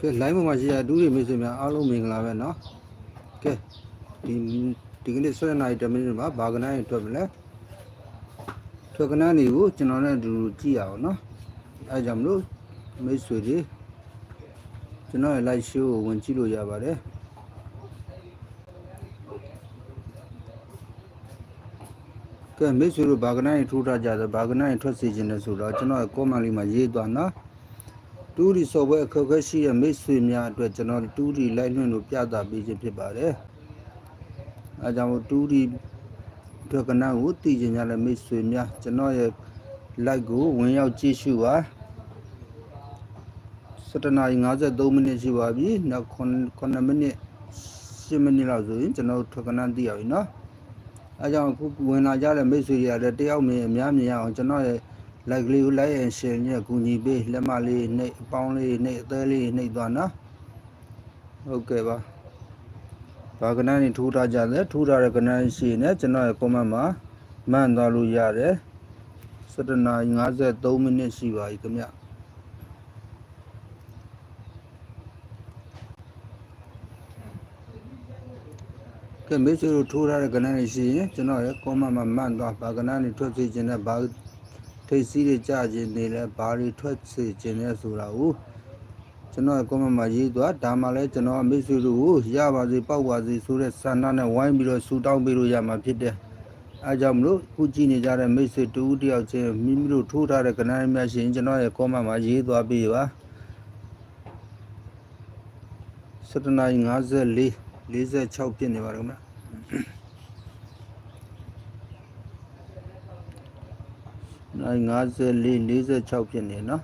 ကဲ line ပေါ်မှာရှိရတူးတွေမိတ်ဆွေများအားလုံးမင်္ဂလာပဲเนาะကဲဒီဒီကနေ့7နာရီ10မိနစ်မှာဘာကနန်းရင်ထွက်ပြီလဲထွက်ကနန်းတွေကိုကျွန်တော်နဲ့အတူတူကြည့်ရအောင်เนาะအဲဒါကြောင့်မလို့မိတ်ဆွေတွေကျွန်တော်ရဲ့ live show ကိုဝင်ကြည့်လို့ရပါတယ်ကဲမိတ်ဆွေတို့ဘာကနန်းရင်ထိုးထားကြတယ်ဘာကနန်းရင်ထွက်စီခြင်းလဲဆိုတော့ကျွန်တော်ရဲ့ comment လေးမှာရေးသွားเนาะ တူရီဆော့ဘွဲအခက်အခဲရှိတဲ့မိတ်ဆွေများအတွက်ကျွန်တော်တူရီလိုက်လွှင့်လို့ပြသပေးခြင်းဖြစ်ပါတယ်။အဲကြောင့်မို့တူရီဒုက္ခနာကိုတည်ကြရတဲ့မိတ်ဆွေများကျွန်တော်ရဲ့ like ကိုဝင်ရောက်ကြည့်ရှုပါ။7နာရီ53မိနစ်ရှိပါပြီ။နောက်9မိနစ်10မိနစ်လောက်ဆိုရင်ကျွန်တော်ဒုက္ခနာတည်ရပြီနော်။အဲကြောင့်အခုဝင်လာကြတဲ့မိတ်ဆွေတွေကလည်းတယောက်မြင်အများမြင်ရအောင်ကျွန်တော်ရဲ့ လိုက်ကလေးကိုလိုက်ရင်ရှင်ညက်ကူညီပေးလက်မလေးနှိပ်အပေါင်းလေးနှိပ်အသေးလေးနှိပ်သွားနော်ဟုတ်ကဲ့ပါဘာကနန်းနေထိုးထားကြတယ်ထိုးထားတဲ့ကနန်းရှိနေကျွန်တော်ရဲ့ comment မှာမှန်သွားလို့ရတယ်7နာရီ53မိနစ်ရှိပါပြီခင်ဗျကဲမေးစလို့ထိုးထားတဲ့ကနန်းရှိရင်ကျွန်တော်ရဲ့ comment မှာမှန်သွားဘာကနန်းနေထွက်စီခြင်းနဲ့ဘာ ထိတ်စီးတွေကြခြင်းနေလဲဘာတွေထွက်စေခြင်းလဲဆိုတာကိုကျွန်တော်ကွန်မန့်မှာရေးသွားဒါမှလည်းကျွန်တော်မိတ်ဆွေတို့ကိုရပါစေပေါက်ပါစေဆိုတဲ့ဆန္ဒနဲ့ဝိုင်းပြီးတော့ဆူတောင်းပေးလို့ရမှာဖြစ်တယ်အဲကြောင့်မလို့ခုကြည့်နေကြတဲ့မိတ်ဆွေတူဦးတယောက်ချင်းမိမိတို့ထိုးထားတဲ့ကဏ္ဍများရှင်ကျွန်တော်ရဲ့ကွန်မန့်မှာရေးသွားပေးပါ7နာရီ54 46ဖြစ်နေပါတော့ခင်ဗျနိုင် 54 46ဖြစ်နေနော်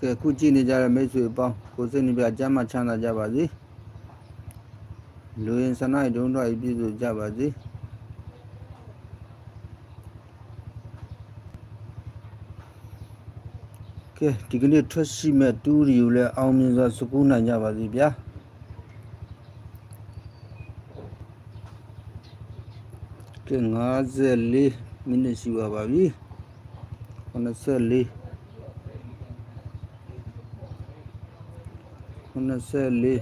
ကဲခုကြည့်နေကြတဲ့မိတ်ဆွေအပေါင်းကိုစိတ်နှပြအကျမ်းမှချမ်းသာကြပါစေလူရင်စနိုက်တုံးတော်ပြည့်စုံကြပါစေကဲဒီကနေ့ထွက်ရှိမဲ့တူးရီကိုလည်းအောင်မြင်စွာစကူးနိုင်ကြပါစေဗျာ ကဲ54မိနစ်ရှိပါပါပြီ54 94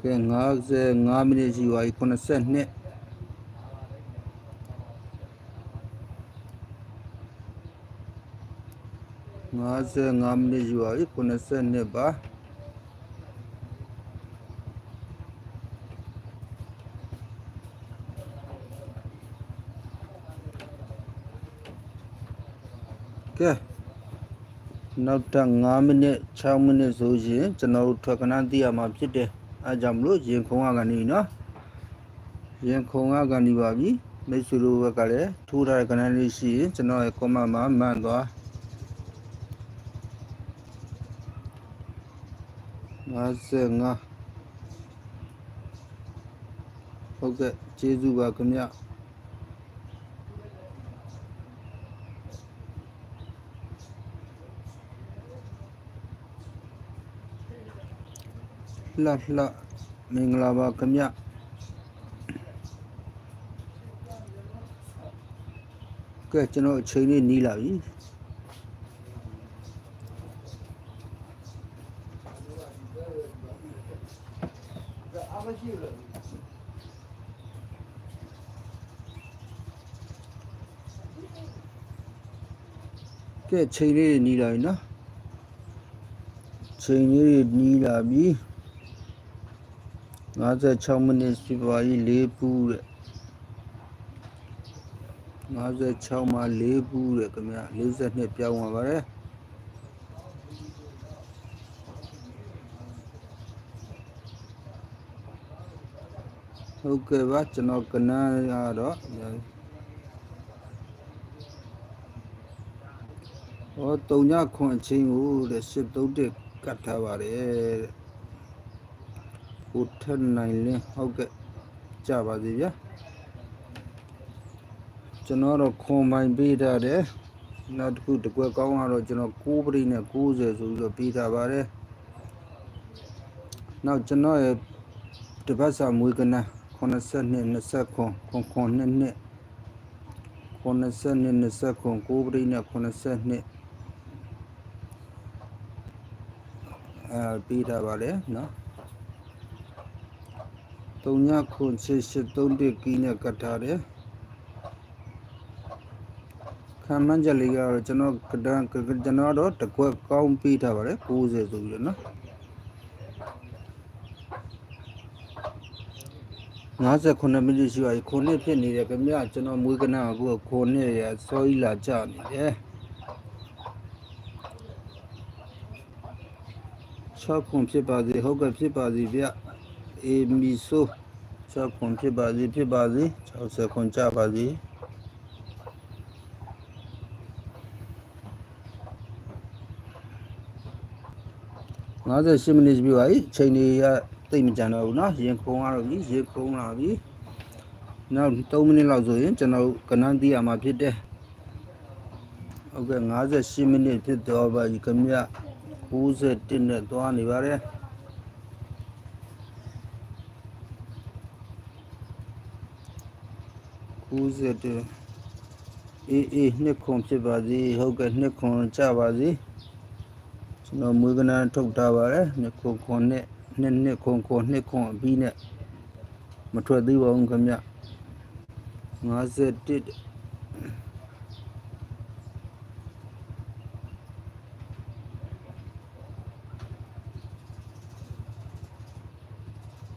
ကဲ55မိနစ်ရှိပါပြီ92 55မိနစ်ရှိပါပြီ92ပါ ကဲနောက်ထပ်5မိနစ်6မိနစ်ဆိုရင်ကျွန်တော်တို့ထွက်ကနန်းသိရမှာဖြစ်တယ်အဲကြောင့်မလို့ရင်ခုံကကနေနော်ရင်ခုံကကနေပါပြီမိတ်ဆွေတို့ဘက်ကလည်းထိုးထားတဲ့ကနန်းလေးရှိရင်ကျွန်တော်ရဲ့ comment မှာမှန်သွား55ဟုတ်ကဲ့ကျေးဇူးပါခင်ဗျ လှလှမင်္ဂလာပါခင်ဗျကဲကျွန်တော်အချိန်လေးနီးလာပြီကဲချိန်လေးတွေနီးလာပြီနော်ချိန်လေးတွေနီးလာပြီ 56မိနစ်ရှိပါပြီ၄ပူးတဲ့56မှာ၄ပူးတဲ့ခင်ဗျ42ပြောင်းသွားပါတယ်ဟုတ်ကဲ့ပါကျွန်တော်ကနန်းရတော့ဟောတုံညခွန်အချင်းကိုတဲ့831ကတ်ထားပါတယ်တဲ့ ကိုထက်နိုင်လင်းဟုတ်ကဲ့ကြပါစေဗျာကျွန်တော်တော့ခွန်ပိုင်ပေးထားတယ်နောက်တစ်ခုတကွက်ကောင်းကတော့ကျွန်တော်6ပရိနဲ့90ဆိုပြီးတော့ပေးထားပါတယ်နောက်ကျွန်တော်ရဲ့တပတ်စာမွေးကနန်း82 20ခွန်ခွန်ခွန်နှစ်နှစ်9 80နှစ်20ခွန်9ပရိနဲ့80နှစ်အဲပြီးတာပါလေနော် 3ညခွန်68 3ကီးနဲ့ကတ်ထားတယ်ခံမှန်းချက်လေးကတော့ကျွန်တော်ကဒန်ကျွန်တော်တော့တကွက်ကောင်းပြီးထားပါတယ်60ဆိုပြီးတော့နော်59မိနစ်ရှိပါပြီခုနှစ်ဖြစ်နေတယ်ခင်ဗျကျွန်တော်မွေးကနာအခုခုနှစ်ရစောကြီးလာကြနေတယ်6ခွန်ဖြစ်ပါစေဟုတ်ကဲ့ဖြစ်ပါစေဗျ အေမီဆို6ခွန်ဖြစ်ပါစေဖြစ်ပါစေ60ခွန်ကြပါစေ58မိနစ်ပြပါပြီချိန်တွေကတိတ်မကြံတော့ဘူးเนาะရင်ခုံရတော့ပြီရင်ခုံလာပြီနောက်3မိနစ်လောက်ဆိုရင်ကျွန်တော်ကနန်းတီးရမှာဖြစ်တယ်ဟုတ်ကဲ့58မိနစ်ဖြစ်တော့ပါပြီခင်ဗျ61နဲ့သွားနေပါတယ် 61အေးအေးနှစ်ခွန်ဖြစ်ပါစေဟုတ်ကဲ့နှစ်ခွန်ကြပါစေကျွန်တော်မွေးကနန်းထုတ်ထားပါတယ်နှစ်ခွန်ခွန်နဲ့နှစ်နှစ်ခွန်ခွန်နှစ်ခွန်အပြီးနဲ့မထွက်သေးပါဘူးခင်ဗျ51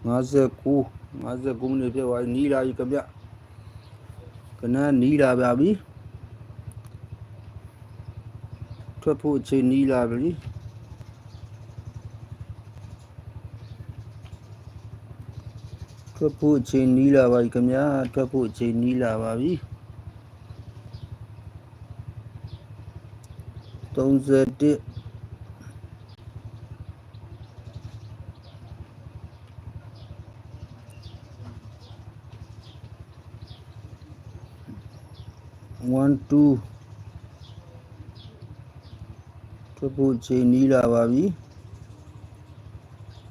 59 59မိနစ်ပြည့်သွားပြီနီးလာပြီခင်ဗျ ကနန်းနီးလာပါပြီထွက်ဖို့အချိန်နီးလာပြီထွက်ဖို့အချိန်နီးလာပါပြီခင်ဗျာထွက်ဖို့အချိန်နီးလာပါပြီ31 1 2ထွက်ဖို့အချိန်နီးလာပါပြီ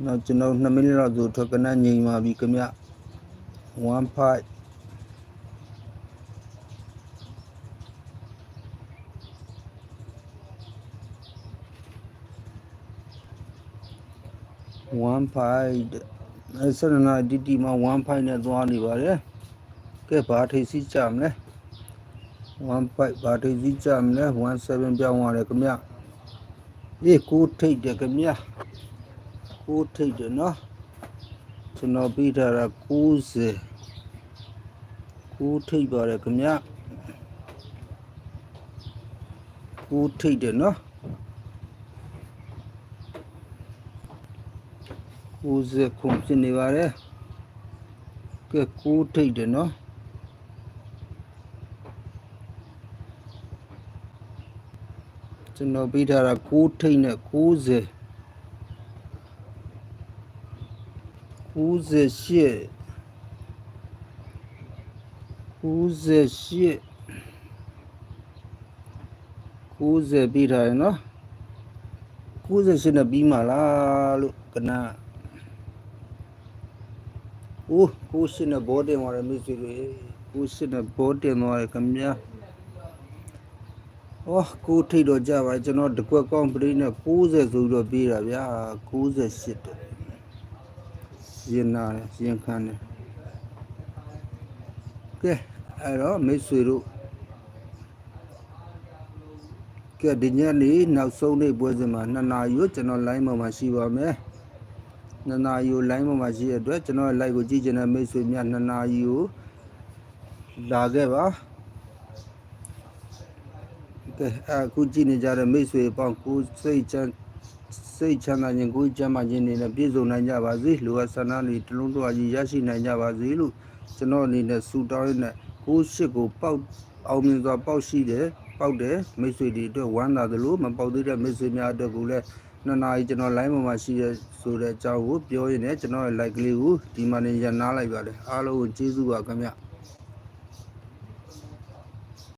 နောက်ကျွန်တော်2မိနစ်လောက်ဆိုထွက်ကနငြိမ်ပါပြီခင်ဗျ1 5 1 5အဲဆန္ဒနာဒီတီမှာ1 5နဲ့သွားနေပါတယ်ကဲဘာထိစီကြမလဲ 15ဘာတိကြီးကြမလဲ17ပြောင်းသွားတယ်ခင်ဗျအေးကိုထိတ်တယ်ခင်ဗျကိုထိတ်တယ်နော်ကျွန်တော်ပြီးထားတာ90ကိုထိတ်ပါတယ်ခင်ဗျကိုထိတ်တယ်နော်90ခုဖြစ်နေပါတယ်ကဲကိုထိတ်တယ်နော် ကျွန်တော်ပေးထားတာ6ထိတ်နဲ့90 98 98 90ပြီးထားရင်နော်98နဲ့ပြီးမှလားလို့ကနအိုး98နဲ့ဘောတင်သွားတယ်မိတ်ဆွေတွေ98နဲ့ဘောတင်သွားတယ်ခင်ဗျာ ဩကိုထိတ်တော့ကြပါကျွန်တော်တကွက်ကောင်းပရိနဲ့60ဆိုပြီးတော့ပြေးတာဗျာ68တဲ့ရင်နာရင်ခမ်းတယ်ကဲအဲ့တော့မိတ်ဆွေတို့ကဲဒီညနေနောက်ဆုံးနေ့ပွဲစဉ်မှာ2နာရီကိုကျွန်တော် line ပေါ်မှာရှိပါမယ်2နာရီကို line ပေါ်မှာရှိရတဲ့အတွက်ကျွန်တော် live ကိုကြည့်ချင်တဲ့မိတ်ဆွေများ2နာရီကိုလာခဲ့ပါ ကဲအခုကြည့်နေကြတဲ့မိတ်ဆွေပေါင်းကိုစိတ်ချမ်းစိတ်ချမ်းသာခြင်းကိုယ်ကျမ်းမာခြင်းတွေနဲ့ပြည့်စုံနိုင်ကြပါစေလူဝဆန္ဒတွေတလုံးတော်ကြီးရရှိနိုင်ကြပါစေလို့ကျွန်တော်အနေနဲ့ဆုတောင်းရတဲ့ကိုရှိကိုပေါက်အောင်မြင်စွာပေါက်ရှိတယ်ပေါက်တယ်မိတ်ဆွေတွေအတွက်ဝမ်းသာသလိုမပေါက်သေးတဲ့မိတ်ဆွေများအတွက်ကိုလည်းနှစ်နာရီကျွန်တော် line ပေါ်မှာရှိတဲ့ဆိုတဲ့အကြောင်းကိုပြောရင်းနဲ့ကျွန်တော်ရဲ့ like ကလေးကိုဒီမှာနေရနားလိုက်ပါတယ်အားလုံးကိုကျေးဇူးပါခင်ဗျ